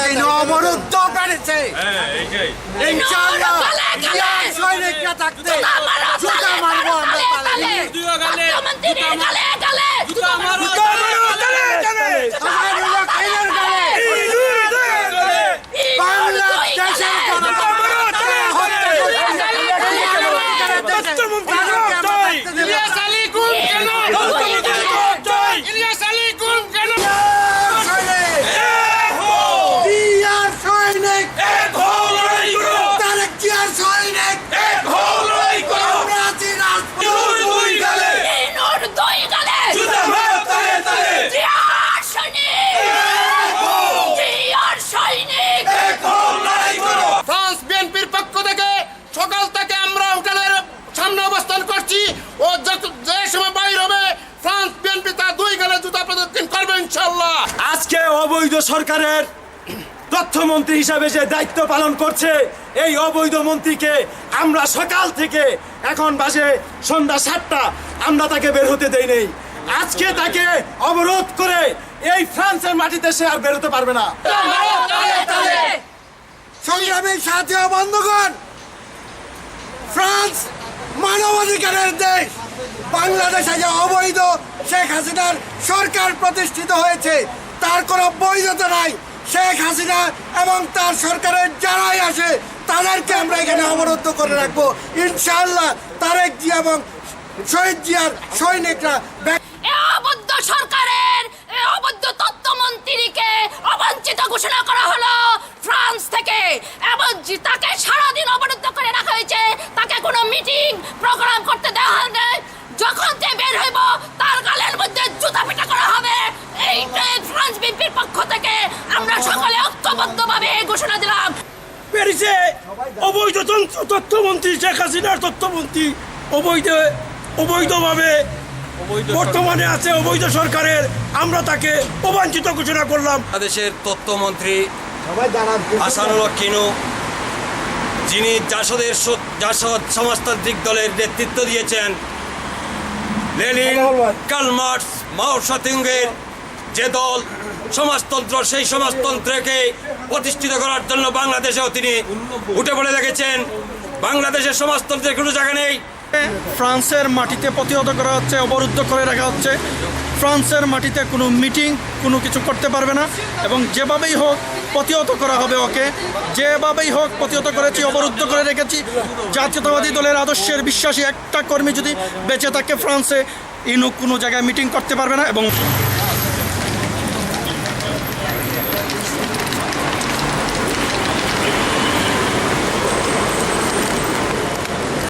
এই অবরুদ্ধ করেছে ইনশাআল্লাহ সৈনিকরা থাকতে? জুতা মারবো আমরা পালালে আমার হলো কেনের গালে বাংলাদেশের জনগণ ইলিয়াস আলী গুম কেন ইলিয়াস আলী গুম কেন জিয়ার সৈনিক তারেক জিয়ার সৈনিক আমরা আছি রাজপথে ফ্রান্স বিএনপির পক্ষ থেকে সকাল থেকে আমরা হোটেলের সামনে অবস্থান করছি ও যত- যে সময় বাইর হবে ফ্রান্স বিএনপি তার দুই গালে জুতা প্রদক্ষিণ করবে ইনশাল্লাহ আজকে অবৈধ সরকারের তথ্যমন্ত্রী হিসাবে যে দায়িত্ব পালন করছে, এই অবৈধ মন্ত্রীকে আমরা সকাল থেকে এখন বাজে সন্ধ্যা সাতটা, আমরা তাকে বের হতে দেই নেই। আজকে তাকে অবরোধ করে এই ফ্রান্সের মাটিতে সে আর বেরোতে পারবে না। সংগ্রামী সাথী বন্ধুগণ, ফ্রান্স মানবাধিকারের দেশ। বাংলাদেশে যে অবৈধ শেখ হাসিনার সরকার প্রতিষ্ঠিত হয়েছে তার কোনো বৈধতা নাই। শেখ হাসিনা এবং তার সরকারের যারাই আসে তাদেরকে আমরা এখানে অবরুদ্ধ করে রাখব। ইনশাআল্লাহ তারেক জিয়া এবং শহীদ জিয়ার সৈনিকরা অবৈধ সরকারের, এ অবৈধ তত্ত্বমন্ত্রীকে অবঞ্চিত ঘোষণা করা হলো ফ্রান্স থেকে। এবং তাকে সারাদিন অবরুদ্ধ করে রাখা হয়েছে। তাকে কোনো মিটিং, প্রোগ্রাম করতে দেওয়া হয়। যখন সে বের হইব, তার গালের মধ্যে জুতা পিটা করা হবে এইটাই ফ্রান্স বিপির পক্ষ থেকে আমরা সকলে ঐক্যবদ্ধভাবে এই ঘোষণা দিলাম। প্যারিসে অবৈধ তন্ত্র তথ্যমন্ত্রী শেখ হাসিনার তথ্যমন্ত্রী অবৈধ অবৈধভাবে বর্তমানে আছে অবৈধ সরকারের। আমরা তাকে অবাঞ্ছিত ঘোষণা করলাম। বাংলাদেশের তথ্যমন্ত্রী হাসানুল হক কিনু যিনি জাসদের জাসদ সমাজতান্ত্রিক দলের নেতৃত্ব দিয়েছেন। লেনিন কালমার্স মাও সাতুঙ্গের যে দল সমাজতন্ত্র, সেই সমাজতন্ত্রকে প্রতিষ্ঠিত করার জন্য বাংলাদেশেও তিনি উঠে পড়ে লেগেছেন বাংলাদেশের সমাজতন্ত্রের কোনো জায়গা নেই। ফ্রান্সের মাটিতে প্রতিহত করা হচ্ছে, অবরুদ্ধ করে রাখা হচ্ছে। ফ্রান্সের মাটিতে কোনো মিটিং, কোনো কিছু করতে পারবে না। এবং যেভাবেই হোক প্রতিহত করা হবে ওকে। যেভাবেই হোক প্রতিহত করেছি, অবরুদ্ধ করে রেখেছি। জাতীয়তাবাদী দলের আদর্শের বিশ্বাসী একটা কর্মী যদি বেঁচে থাকে ফ্রান্সে, ইনুক কোনো জায়গায় মিটিং করতে পারবে না এবং